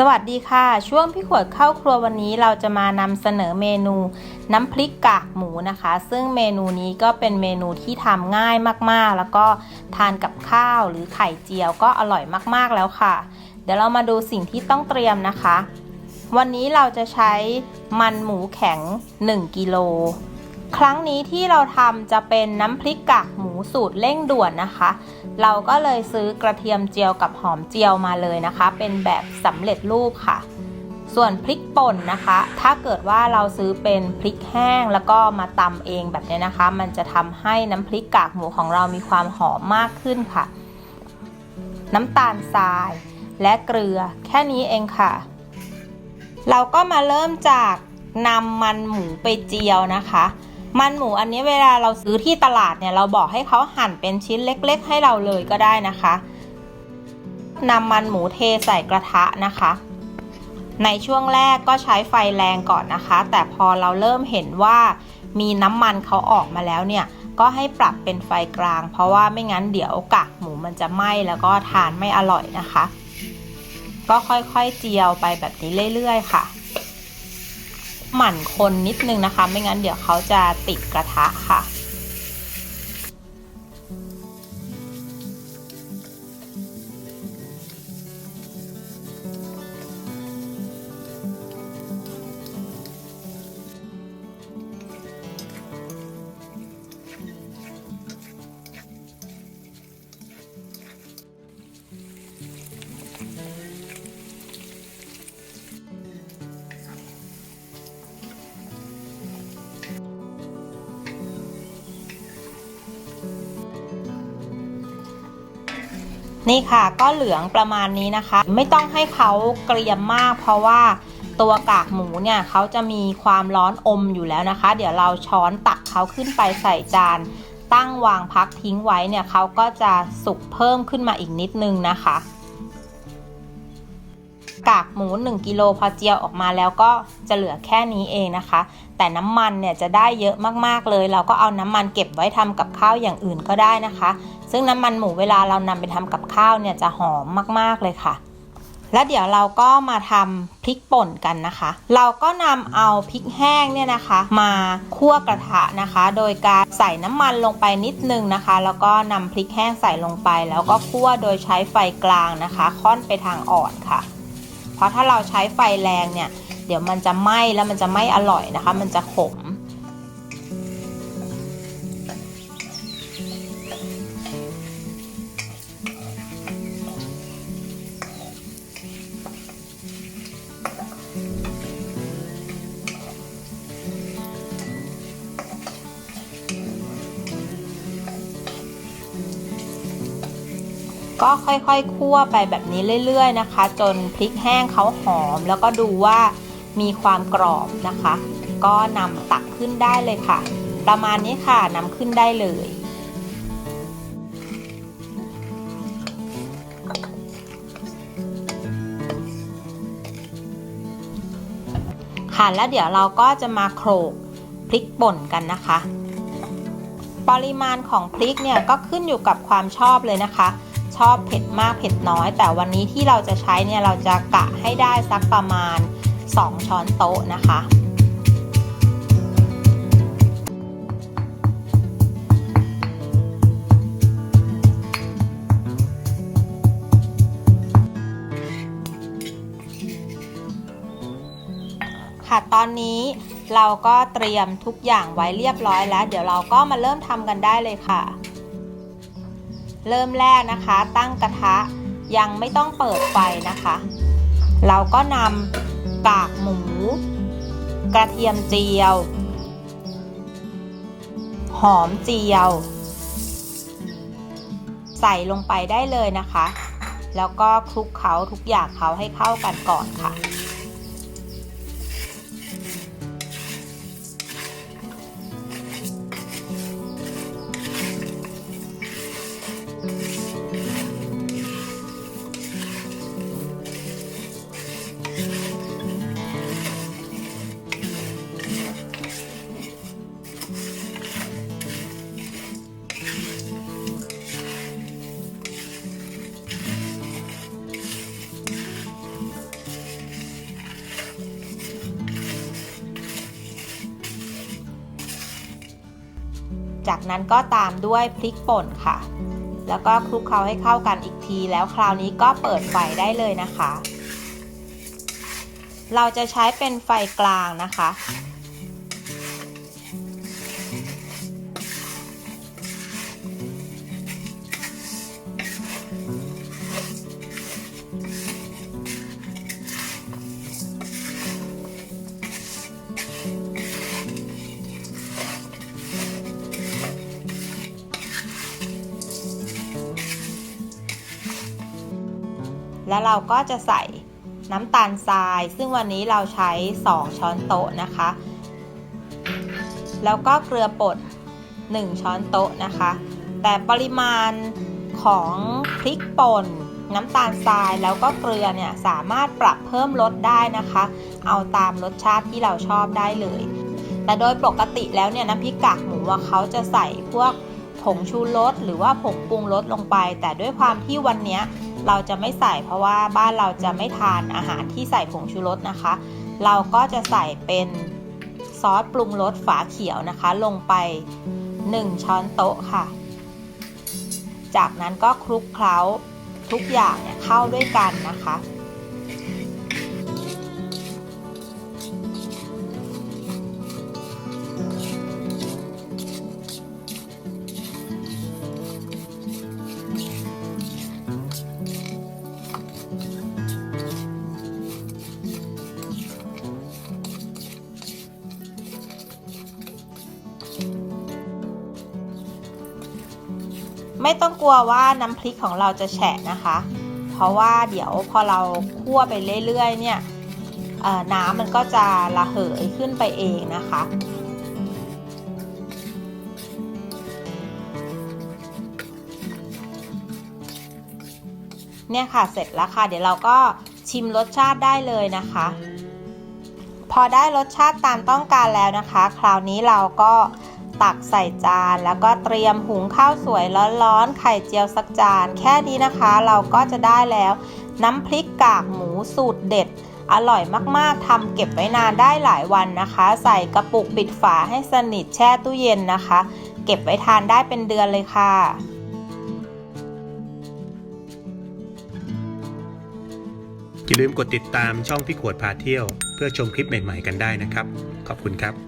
สวัสดีค่ะ ช่วงพี่ขวดเข้าครัววันนี้เราจะมานำเสนอเมนูน้ำพริกกากหมูนะคะ ซึ่งเมนูนี้ก็เป็นเมนูที่ทำง่ายมากๆ แล้วก็ทานกับข้าวหรือไข่เจียวก็อร่อยมากๆแล้วค่ะ เดี๋ยวเรามาดูสิ่งที่ต้องเตรียมนะคะ วันนี้เราจะใช้มันหมูแข็ง 1กิโล ครั้งนี้ที่เราทำจะเป็นน้ำพริกกากหมูสูตรเร่งด่วนนะคะ เราก็เลยซื้อกระเทียมเจียวกับหอมเจียวมาเลยนะคะ เป็นแบบสำเร็จรูปค่ะ ส่วนพริกป่นนะคะ ถ้าเกิดว่าเราซื้อเป็นพริกแห้งแล้วก็มาตำเองแบบนี้นะคะ มันจะทำให้น้ำพริกกากหมูของเรามีความหอมมากขึ้นค่ะ น้ำตาลทรายและเกลือแค่นี้เองค่ะ เราก็มาเริ่มจากนำมันหมูไปเจียวนะคะ มันหมูอันนี้เวลาเราซื้อที่ตลาดเนี่ยเราบอกให้เขาหั่นเป็นชิ้นเล็ก ๆ ให้เราเลยก็ได้นะคะนำมันหมูเทใส่กระทะนะคะ ในช่วงแรกก็ใช้ไฟแรงก่อนนะคะ แต่พอเราเริ่มเห็นว่ามีน้ำมันเขาออกมาแล้วเนี่ย ก็ให้ปรับเป็นไฟกลาง เพราะว่าไม่งั้นเดี๋ยวกากหมูมันจะไหม้แล้วก็ทานไม่อร่อยนะคะ ก็ค่อยๆเจียวไปแบบนี้เรื่อยๆค่ะ หมั่นคนนิดนึงนะคะ ไม่งั้นเดี๋ยวเขาจะติดกระทะค่ะ นี่ค่ะก็เหลืองประมาณนี้นะคะ ไม่ต้องให้เขาเกรียมมาก เพราะว่าตัวกากหมูเนี่ยเขาจะมีความร้อนอมอยู่แล้วนะคะ เดี๋ยวเราช้อนตักเขาขึ้นไปใส่จาน ตั้งวางพักทิ้งไว้เนี่ยเขาก็จะสุกเพิ่มขึ้นมาอีกนิดนึงนะคะ กากหมู 1กิโลพอเจียวออกมาแล้วก็จะเหลือแค่นี้เองนะคะ แต่น้ำมันเนี่ยจะได้เยอะมากๆเลย เราก็เอาน้ำมันเก็บไว้ทำกับข้าวอย่างอื่นก็ได้นะคะ ซึ่งน้ำมันหมูเวลาเรานำไปทำกับข้าวเนี่ยจะหอมมากๆเลยค่ะ แล้วเดี๋ยวเราก็มาทำพริกป่นกันนะคะ เราก็นำเอาพริกแห้งเนี่ยนะคะ มาคั่วกระทะนะคะ โดยการใส่น้ำมันลงไปนิดนึงนะคะ แล้วก็นำพริกแห้งใส่ลงไป แล้วก็คั่วโดยใช้ไฟกลางนะคะ ค่อนไปทางอ่อนค่ะ เพราะถ้าเราใช้ไฟแรงเนี่ย เดี๋ยวมันจะไหม้แล้วมันจะไม่อร่อยนะคะ มันจะขม ก็ค่อยๆคั่วไปแบบนี้เรื่อย ๆ นะคะ จนพริกแห้งเขาหอม แล้วก็ดูว่ามีความกรอบนะคะ ก็นำตักขึ้นได้เลยค่ะ ประมาณนี้ค่ะนำขึ้นได้เลยค่ะแล้วเดี๋ยวเราก็จะมาโขลกพริกป่นกันนะคะ ปริมาณของพริกเนี่ยก็ขึ้นอยู่กับความชอบเลยนะคะ ชอบเผ็ดมากเผ็ดน้อย แต่วันนี้ที่เราจะใช้เนี่ยเราจะกะให้ได้สักประมาณ 2 ช้อนโต๊ะนะคะค่ะตอนนี้เราก็เตรียมทุกอย่างไว้เรียบร้อยแล้ว เดี๋ยวเราก็มาเริ่มทำกันได้เลยค่ะ เริ่มแรกนะคะ ตั้งกระทะยังไม่ต้องเปิดไฟนะคะ เราก็นำกากหมู กระเทียมเจียว หอมเจียว ใส่ลงไปได้เลยนะคะ แล้วก็คลุกเคล้าทุกอย่างเขาให้เข้ากันก่อนค่ะ จากนั้นก็ตามด้วยพริกป่นค่ะ แล้วก็คลุกเคล้าให้เข้ากันอีกที แล้วคราวนี้ก็เปิดไฟได้เลยนะคะ เราจะใช้เป็นไฟกลางนะคะ แล้วเราก็จะใส่น้ำตาลทราย ซึ่งวันนี้เราใช้ 2 ช้อนโต๊ะนะคะ แล้วก็เกลือป่น 1 ช้อนโต๊ะนะคะ แต่ปริมาณของพริกป่นน้ำตาลทรายแล้วก็เกลือเนี่ยสามารถปรับเพิ่มรสได้นะคะ เอาตามรสชาติที่เราชอบได้เลย แต่โดยปกติแล้วเนี่ยน้ำพริกกากหมูเขาจะใส่พวกผงชูรสหรือว่าผงปรุงรสลงไป แต่ด้วยความที่วันนี้ เราจะไม่ใส่เพราะว่าบ้านเราจะไม่ทานอาหารที่ใส่ผงชูรสนะคะ เราก็จะใส่เป็นซอสปรุงรสฝาเขียวนะคะ ลงไป 1 ช้อนโต๊ะค่ะ จากนั้นก็คลุกเคล้าทุกอย่างเนี่ยเข้าด้วยกันนะคะ ไม่ต้องกลัวว่าน้ำพริกของเราจะแฉะนะคะ เพราะว่าเดี๋ยวพอเราคั่วไปเรื่อยๆเนี่ยน้ำมันก็จะระเหยขึ้นไปเองนะคะ เนี่ยค่ะเสร็จแล้วค่ะ เดี๋ยวเราก็ชิมรสชาติได้เลยนะคะ พอได้รสชาติตามต้องการแล้วนะคะ คราวนี้เราก็ ตักใส่จาน แล้วก็เตรียมหุงข้าวสวยร้อนๆไข่เจียวสักจาน แค่นี้นะคะ เราก็จะได้แล้ว น้ำพริกกากหมูสูตรเด็ด อร่อยมากๆทำเก็บไว้นานได้หลายวันนะคะ ใส่กระปุกปิดฝาให้สนิทแช่ตู้เย็นนะคะ เก็บไว้ทานได้เป็นเดือนเลยค่ะอย่าลืมกดติดตามช่องพี่ขวดพาเที่ยว เพื่อชมคลิปใหม่ ๆ กันได้นะครับ ขอบคุณครับ